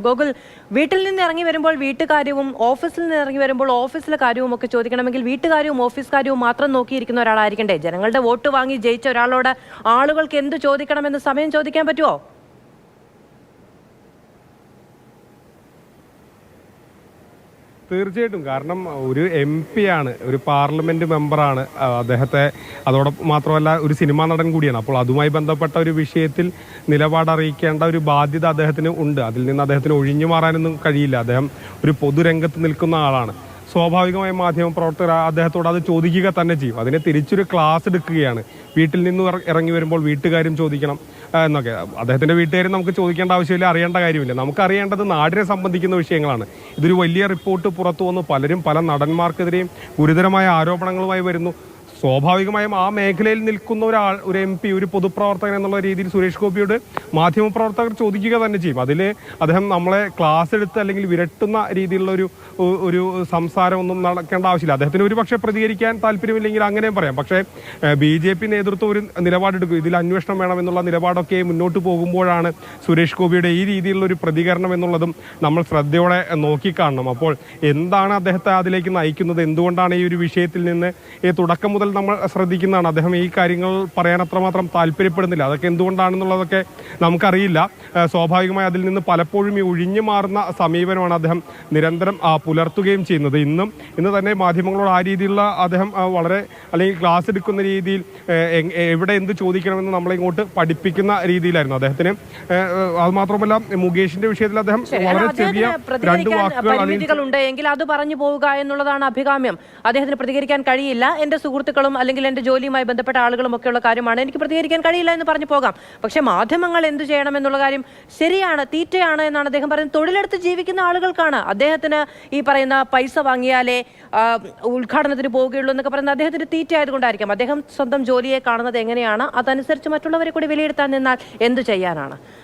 ഗോകുൽ വീട്ടിൽ നിന്ന് ഇറങ്ങി വരുമ്പോൾ വീട്ടുകാര്യവും ഓഫീസിൽ നിന്ന് ഇറങ്ങി വരുമ്പോൾ ഓഫീസിലെ കാര്യവും ഒക്കെ ചോദിക്കണമെങ്കിൽ വീട്ടുകാര്യവും ഓഫീസ് കാര്യവും മാത്രം നോക്കിയിരിക്കുന്ന ഒരാളായിരിക്കണ്ടേ? ജനങ്ങളുടെ വോട്ട് വാങ്ങി ജയിച്ച ഒരാളോട് ആളുകൾക്ക് എന്ത് ചോദിക്കണമെന്ന് സമയം ചോദിക്കാൻ പറ്റുമോ തീർച്ചയായിട്ടും. കാരണം ഒരു എം പി ആണ് ഒരു പാർലമെന്റ് മെമ്പറാണ് അദ്ദേഹത്തെ അതോടൊപ്പം മാത്രമല്ല ഒരു സിനിമാ നടൻ കൂടിയാണ്. അപ്പോൾ അതുമായി ബന്ധപ്പെട്ട ഒരു വിഷയത്തിൽ നിലപാട് അറിയിക്കേണ്ട ഒരു ബാധ്യത അദ്ദേഹത്തിന് ഉണ്ട്. അതിൽ നിന്ന് അദ്ദേഹത്തിന് ഒഴിഞ്ഞു മാറാനൊന്നും കഴിയില്ല. അദ്ദേഹം ഒരു പൊതുരംഗത്ത് നിൽക്കുന്ന ആളാണ്. സ്വാഭാവികമായും മാധ്യമ പ്രവർത്തകർ അദ്ദേഹത്തോട് അത് ചോദിക്കുക തന്നെ ചെയ്യും. അതിനെ തിരിച്ചൊരു ക്ലാസ് എടുക്കുകയാണ്. വീട്ടിൽ നിന്ന് ഇറങ്ങി വരുമ്പോൾ വീട്ടുകാരും ചോദിക്കണം. എന്നൊക്കെ. അദ്ദേഹത്തിന്റെ വീട്ടുകാരും നമുക്ക് ചോദിക്കേണ്ട ആവശ്യമില്ല അറിയേണ്ട കാര്യമില്ല. നമുക്ക് അറിയേണ്ടത് നാടിനെ സംബന്ധിക്കുന്ന വിഷയങ്ങളാണ്. ഇതൊരു വലിയ റിപ്പോർട്ട് പുറത്തു വന്നു പലരും പല നടന്മാർക്കെതിരെയും ഗുരുതരമായ ആരോപണങ്ങളുമായി വരുന്നു. സ്വാഭാവികമായും ആ മേഖലയിൽ നിൽക്കുന്ന ഒരാൾ ഒരു എം പി ഒരു പൊതുപ്രവർത്തകൻ എന്നുള്ള രീതിയിൽ സുരേഷ് ഗോപിയോട് മാധ്യമപ്രവർത്തകർ ചോദിക്കുക തന്നെ ചെയ്യും. അതിൽ അദ്ദേഹം നമ്മളെ ക്ലാസ് എടുത്ത് അല്ലെങ്കിൽ വിരട്ടുന്ന രീതിയിലുള്ള ഒരു ഒരു സംസാരമൊന്നും നടക്കേണ്ട ആവശ്യമില്ല. അദ്ദേഹത്തിന് ഒരു പക്ഷേ പ്രതികരിക്കാൻ താല്പര്യമില്ലെങ്കിൽ അങ്ങനെയും പറയാം. പക്ഷേ ബി ജെ പി നേതൃത്വം ഒരു നിലപാടെടുക്കും. ഇതിൽ അന്വേഷണം വേണമെന്നുള്ള നിലപാടൊക്കെ മുന്നോട്ട് പോകുമ്പോഴാണ് സുരേഷ് ഗോപിയുടെ ഈ രീതിയിലുള്ള ഒരു പ്രതികരണം എന്നുള്ളതും നമ്മൾ ശ്രദ്ധയോടെ നോക്കിക്കാണണം അപ്പോൾ എന്താണ് അദ്ദേഹത്തെ അതിലേക്ക് നയിക്കുന്നത്? എന്തുകൊണ്ടാണ് ഈ ഒരു വിഷയത്തിൽ നിന്ന് ഈ തുടക്കം മുതൽ നമ്മൾ ശ്രദ്ധിക്കുന്നതാണ്. അദ്ദേഹം ഈ കാര്യങ്ങൾ പറയാൻ അത്രമാത്രം താല്പര്യപ്പെടുന്നില്ല. അതൊക്കെ എന്തുകൊണ്ടാണെന്നുള്ളതൊക്കെ നമുക്കറിയില്ല. സ്വാഭാവികമായി അതിൽ നിന്ന് പലപ്പോഴും ഈ ഒഴിഞ്ഞു മാറുന്ന സമീപനമാണ് അദ്ദേഹം നിരന്തരം പുലർത്തുകയും ചെയ്യുന്നത്. ഇന്നും ഇന്ന് തന്നെ മാധ്യമങ്ങളോട് ആ രീതിയിലുള്ള അദ്ദേഹം വളരെ അല്ലെങ്കിൽ ക്ലാസ് എടുക്കുന്ന രീതിയിൽ എവിടെ എന്ത് ചോദിക്കണമെന്ന് നമ്മളെ ഇങ്ങോട്ട് പഠിപ്പിക്കുന്ന രീതിയിലായിരുന്നു അദ്ദേഹത്തിന്. അതുമാത്രമല്ല അത് മാത്രമല്ല മുകേഷിന്റെ വിഷയത്തിൽ അദ്ദേഹം വളരെ ചെറിയ രണ്ട് വാക്കുകൾ അത് പറഞ്ഞു പോവുക എന്നുള്ളതാണ് അഭികാമ്യം. അദ്ദേഹത്തിന് പ്രതികരിക്കാൻ കഴിയില്ല. എന്റെ സുഹൃത്തുക്കളും അല്ലെങ്കിൽ എന്റെ ജോലിയുമായി ബന്ധപ്പെട്ട ആളുകളും ഒക്കെയുള്ള കാര്യമാണ് എനിക്ക് പ്രതികരിക്കാൻ കഴിയില്ല എന്ന് പറഞ്ഞു പോകാം. പക്ഷേ മാധ്യമങ്ങൾ എന്ത് ചെയ്യണം എന്നുള്ള കാര്യം ശരിയാണ് തീറ്റയാണ് എന്നാണ് അദ്ദേഹം പറയുന്നത്. തൊഴിലെടുത്ത് ജീവിക്കുന്ന ആളുകൾക്കാണ് അദ്ദേഹത്തിന് ഈ പറയുന്ന പൈസ വാങ്ങിയാലേ ഉദ്ഘാടനത്തിന് പോവുകയുള്ളൂ എന്നൊക്കെ പറയുന്നത് അദ്ദേഹത്തിന് തീറ്റ ആയതുകൊണ്ടായിരിക്കാം അദ്ദേഹം സ്വന്തം ജോലിയെ കാണുന്നത് എങ്ങനെയാണ്? അതനുസരിച്ച് മറ്റുള്ളവരെ കൂടി വിലയിരുത്താൻ നിന്നാൽ എന്തു ചെയ്യാനാണ്?